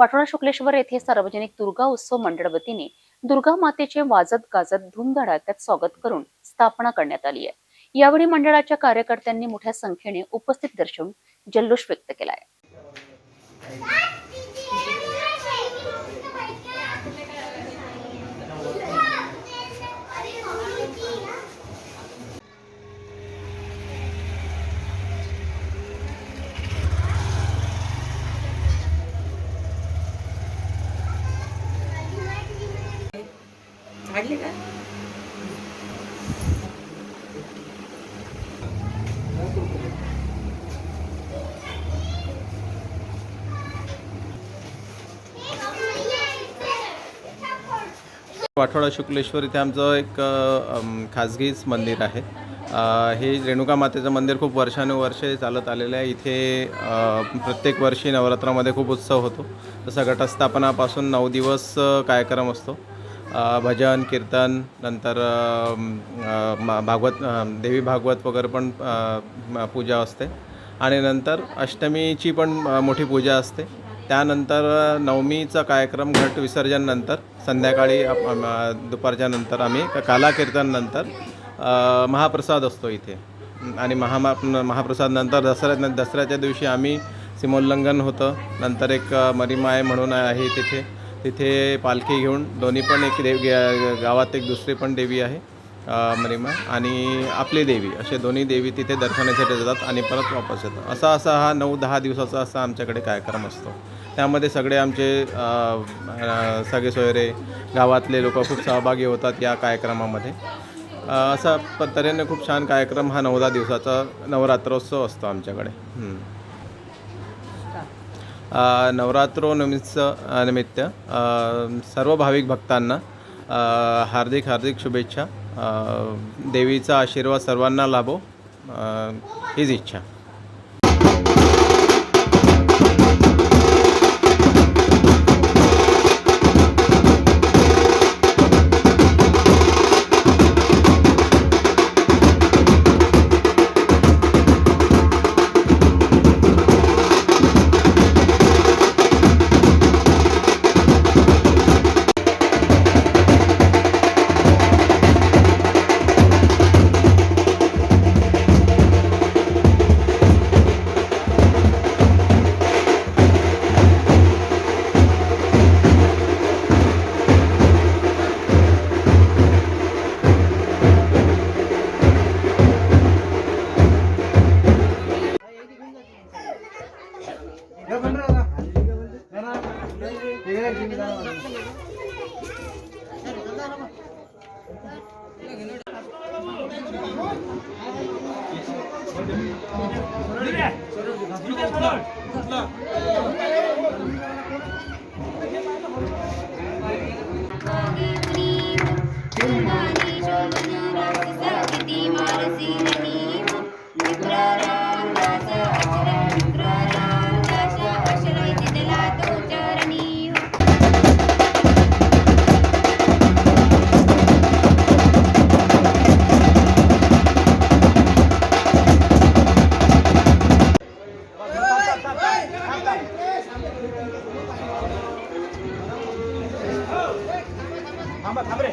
वाटोळा शुक्लेश्वर येथे सार्वजनिक दुर्गा उत्सव मंडळ वतीने दुर्गा मातेचे वाजत गाजत धूमधडाक्यात स्वागत करून स्थापना करण्यात आली आहे. यावेळी मंडळाच्या कार्यकर्त्यांनी मोठ्या संख्येने उपस्थित दर्शवून जल्लोष व्यक्त केला आहे. काढले का? वाठोडा शुक्लेश्वर इथे आमचं एक खाजगीच मंदिर आहे. हे रेणुका मातेचं मंदिर खूप वर्षानुवर्षे चालत आलेलं आहे. इथे प्रत्येक वर्षी नवरात्रामध्ये खूप उत्सव होतो. जसं घटस्थापनापासून नऊ दिवस कार्यक्रम असतो. भजन कीर्तन नंतर भागवत देवी भागवत वगैरे पण पूजा असते. आणि नंतर अष्टमीची पण मोठी पूजा असते. त्यानंतर नवमीचा कार्यक्रम घट विसर्जन नंतर संध्याकाळी दुपारच्या नंतर आम्ही काला कीर्तन नंतर महाप्रसाद असतो इथे. आणि महा महाप्रसाद नंतर दसऱ्या दसऱ्याच्या दिवशी आम्ही सीमोल्लंघन होतं. नंतर एक मरीमाय म्हणून आहे तिथे. तिथे पालखी घेऊन दोन्ही पण एक देव गावात एक दुसरी पण देवी आहे मरिमा. आणि आपली देवी असे दोन्ही देवी तिथे दर्शनासाठी जातात आणि परत वापस येतात. असा असा हा नऊ दहा दिवसाचा असा आमच्याकडे कार्यक्रम असतो. त्यामध्ये सगळे आमचे सगळे सोयरे गावातले लोक खूप सहभागी होतात या कार्यक्रमामध्ये. असा प तऱ्हेने खूप छान कार्यक्रम हा नऊ दहा दिवसाचा नवरात्रोत्सव असतो आमच्याकडे. नवरात्रोनिमित्त निमित्त सर्व भाविक भक्तांना हार्दिक हार्दिक शुभेच्छा. देवीचा आशीर्वाद सर्वांना लाभो. हीच इच्छा. ¡Vive! ¡Vive, थांबा थांब रे